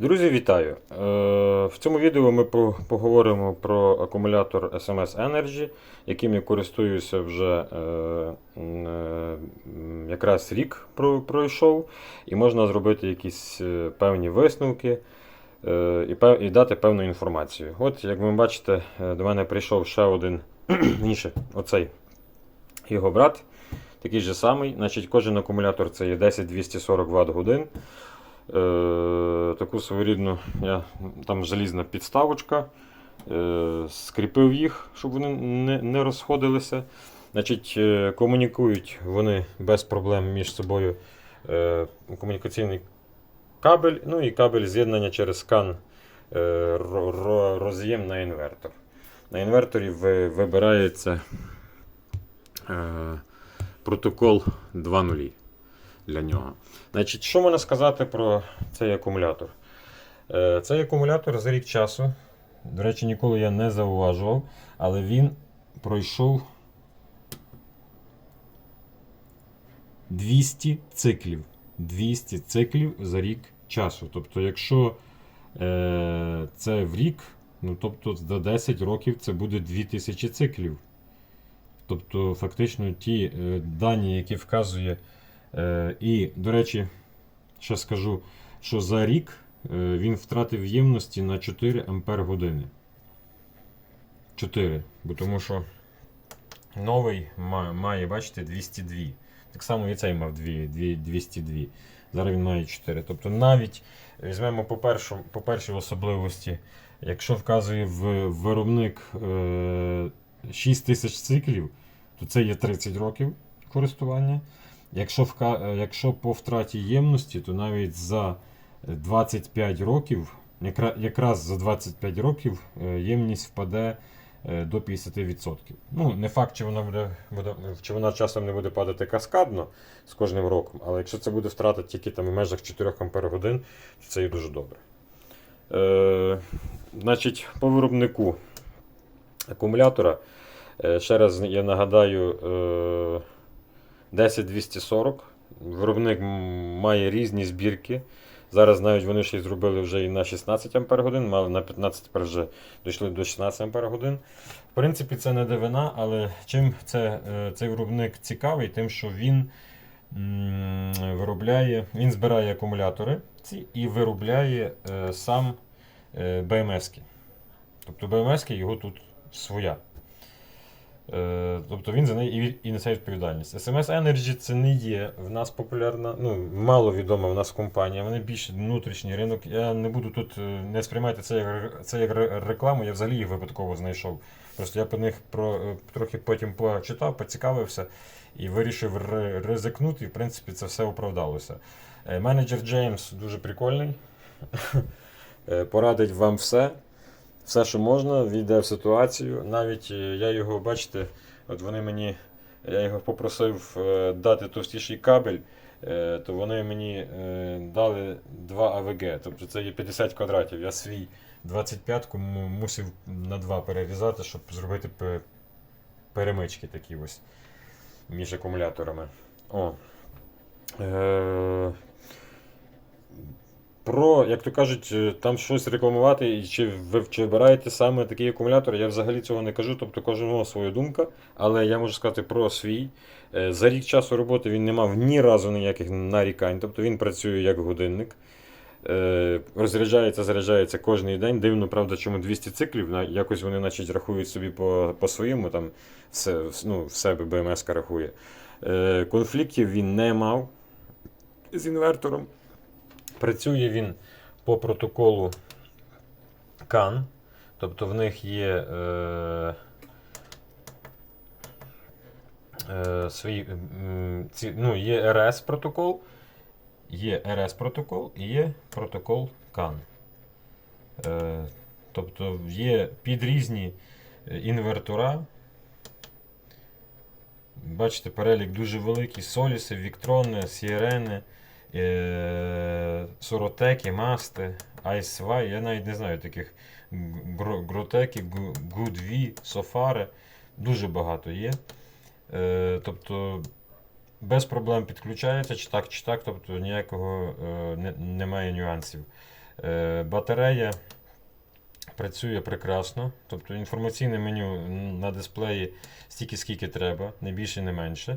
Друзі, вітаю! Е, В цьому відео ми поговоримо про акумулятор SMS Energy, яким я користуюся вже е, е, якраз рік пройшов, і можна зробити якісь певні висновки і, дати певну інформацію. От, як ви бачите, до мене прийшов ще один інше, оцей його брат, такий же самий. Значить, кожен акумулятор це є 10-240 Вт годин. Е, таку своєрідну я, там залізна підставочка. Е, скріпив їх, щоб вони не, не розходилися. Значить, е, комунікують вони без проблем між собою комунікаційний кабель, ну і кабель з'єднання через кан ро- ро- роз'єм на інвертор. На інверторі ви- вибирається протокол 2.0 для нього. Значить, що можна сказати про цей акумулятор? Е, Цей акумулятор за рік часу, до речі, ніколи я не зауважував, але він пройшов 200 циклів. 200 циклів за рік часу. Тобто, якщо е, це в рік, ну тобто за 10 років це буде 2000 циклів.Тобто, фактично, ті е, дані, які вказує. Е, і, до речі, ще скажу, що за рік е, він втратив ємності на 4 Ампер години. 4. Бо тому що новий ма- має, бачите, 202. Так само і цей мав 2, 2, 202. Зараз він має 4. Тобто навіть візьмемо по, першу, по першій особливості, якщо вказує в виробник е, 6000 циклів, то це є 30 років користування. Якщо, е, якщо по втраті ємності, то навіть за 25 років, якраз за 25 років е, ємність впаде е, до 50%. Ну, не факт, чи вона буде, чи вона часом не буде падати каскадно з кожним роком, але якщо це буде втрата тільки там в межах 4 Ампер годин, то це і дуже добре. Е, значить, по виробнику акумулятора, е, ще раз я нагадаю. Е, 10240. Виробник має різні збірки. Зараз навіть вони ще й зробили вже і на 16 Ампер годин, мали на 15 тепер вже дійшли до 16 Ампер годин. В принципі, це не дивина, але чим це, е, цей виробник цікавий, тим, що він виробляє, він збирає акумулятори ці і виробляє е, сам е, BMS-ки. Тобто BMS-ки його тут своя. Е, Тобто він за неї і, несе відповідальність. SMS Energy це не є в нас популярна, ну, мало відома в нас компанія, вони більш внутрішній ринок. Я не буду тут е, не сприймати це як, це як рекламу, я взагалі їх випадково знайшов. Просто я по них про, е, трохи потім почитав, поцікавився і вирішив ризикнути, і в принципі це все оправдалося. Менеджер Джеймс дуже прикольний. Порадить вам все все, що можна, війде в ситуацію. Навіть е, я його, бачите, от вони мені, я його попросив е, дати товстіший кабель, е, то вони мені дали 2 АВГ, тобто це є 50 квадратів. Я свій 25-ку му- мусив на 2 перерізати, щоб зробити перемички такі ось між акумуляторами. О. Про, як то кажуть, е, там щось рекламувати, і чи ви чи вибираєте саме такий акумулятор, я взагалі цього не кажу, тобто кожного своя думка. Але я можу сказати про свій. Е, За рік часу роботи він не мав ні разу ніяких нарікань, тобто він працює як годинник. Е, Розряджається, заряджається кожен день. Дивно, правда, чому 200 циклів, якось вони значить, рахують собі по, по своєму, там все, ну, в себе БМС рахує. Конфліктів він не мав з інвертором. Працює він по протоколу CAN, тобто в них є е, е, м, ці, ну, є RS протокол, є RS протокол і є протокол CAN. Е, тобто є під різні е, інвертора. Бачите, перелік дуже великий: Соліси, Віктрони, Сієрени, е, Соротеки, Масти, Айсвай. Я навіть не знаю таких Гро- Гротеки, Гу- Гудві, Софари. Дуже багато є. Е, тобто без проблем підключається, чи так, чи так, тобто ніякого е, не, немає нюансів. Е, Батарея працює прекрасно. Тобто інформаційне меню на дисплеї стільки, скільки треба, не більше, не менше.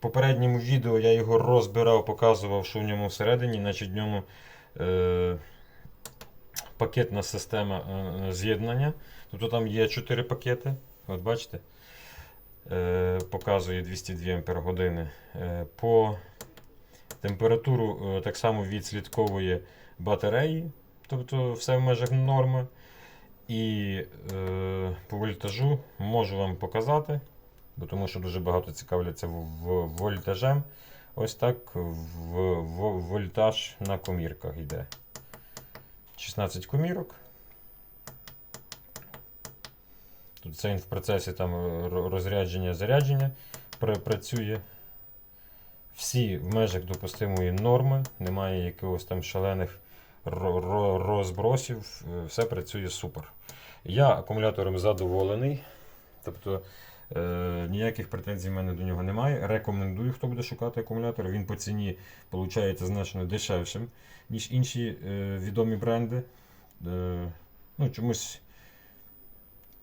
Попередньому відео я його розбирав, показував, що в ньому всередині, значить в ньому е, пакетна система е, з'єднання. Тобто там є 4 пакети. От бачите? Е, показує 202 Ампер. Е, по температуру е, так само відслідковує батареї, тобто все в межах норми. І е, по вольтажу можу вам показати, бо тому що дуже багато цікавляться в, в, вольтажем. Ось так в, в, вольтаж на комірках йде. 16 комірок. Тут це він в процесі там е, розрядження зарядження працює. Всі в межах допустимої норми, немає якогось там шалених ро- ро- розбросів, е, все працює супер. Я акумулятором задоволений. Тобто е, ніяких претензій в мене до нього немає. Рекомендую, хто буде шукати акумулятор. Він по ціні виходить значно дешевшим, ніж інші е, відомі бренди. Е, ну, чомусь,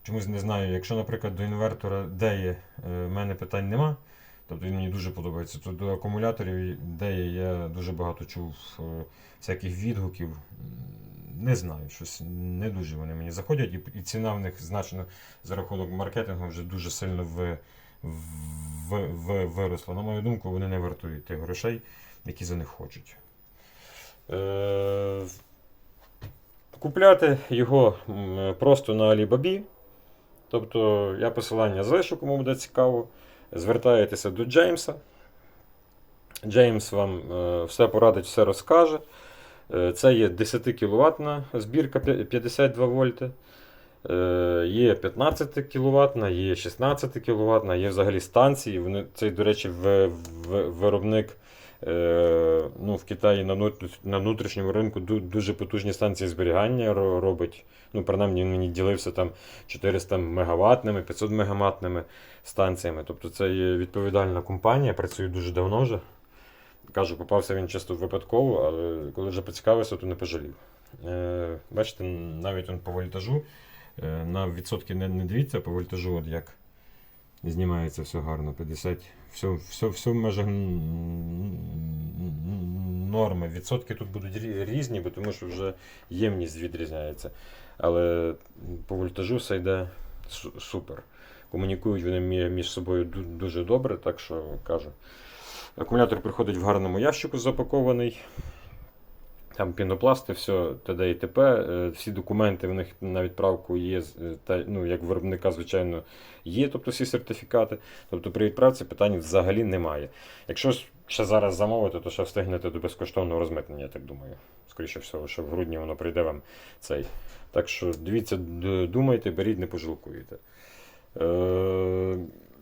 чомусь не знаю. Якщо, наприклад, до інвертора Деє е, в мене питань нема. Тобто він мені дуже подобається. То до акумуляторів Деє я дуже багато чув е, всяких відгуків. Не знаю, щось не дуже вони мені заходять, і, і ціна в них значно за рахунок маркетингу вже дуже сильно в, в, в, виросла. На мою думку, вони не вартують тих грошей, які за них хочуть. Е, купляти його просто на Alibaba. Тобто я посилання залишу, кому буде цікаво. Звертаєтеся до Джеймса. Джеймс вам е, все порадить, все розкаже. Е, Це є 10 кВт збірка 52 вольти. Е, Є 15 кВт, є 16 кВт, є взагалі станції. Вони, це, до речі, виробник е, ну, в Китаї на, на внутрішньому ринку дуже потужні станції зберігання робить. Ну, принаймні він мені ділився там 400 мегаваттними, 500 мегаваттними станціями. Тобто це є відповідальна компанія, працює дуже давно вже. Кажу, попався він чисто випадково, але коли вже поцікавився, то не пожалів. Е, бачите, навіть он по вольтажу. е, На відсотки не, не дивіться, по вольтажу, от як знімається все гарно. 50, все, все, все в межах норми. Відсотки тут будуть різні, бо тому що вже ємність відрізняється. Але по вольтажу все йде супер. Комунікують вони між собою дуже добре, так що кажу. Акумулятор приходить в гарному ящику запакований. Там пінопласти, все т.д. і т.п. Е, Всі документи в них на відправку є, е, та, ну, як виробника, звичайно, є, тобто всі сертифікати. Тобто при відправці питань взагалі немає. Якщо ще зараз замовити, то ще встигнете до безкоштовного розмитнення, я так думаю. Скоріше всього, що в грудні воно прийде вам цей. Так що дивіться, думайте, беріть, не пожалкуєте. Е,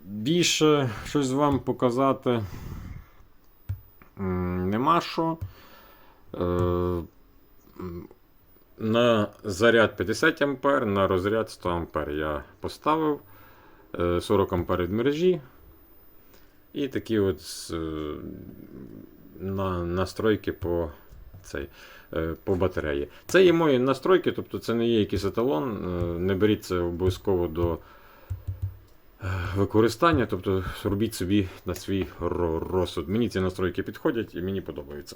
більше щось вам показати нема що. Е, на заряд 50 А, на розряд 100 А я поставив е, 40 А від мережі. І такі от е, на, настройки по, цей, е, по батареї. Це є мої настройки, тобто це не є якийсь еталон. е, Не беріть це обов'язково до е, використання, тобто робіть собі на свій розсуд. Мені ці настройки підходять і мені подобаються.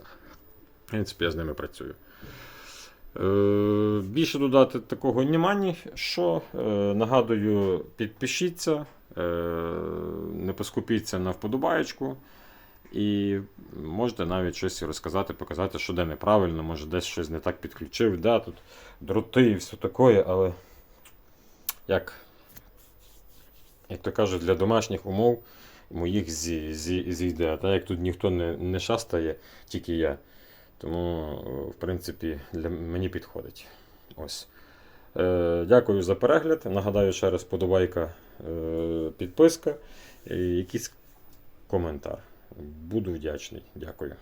В принципі, я з ними працюю. Е, більше додати такого нема ні що. Е, нагадую, підпишіться, е, не поскупіться на вподобаєчку. І можете навіть щось розказати, показати, що де неправильно, може десь щось не так підключив, да, тут дроти і все таке, але як, як то кажуть, для домашніх умов моїх зі, зі, зійде. А так як тут ніхто не, не шастає, тільки я. Тому, е, в принципі, для мені підходить. Ось. Е, дякую за перегляд. Нагадаю ще раз подобайка, е, підписка і якийсь коментар. Буду вдячний. Дякую.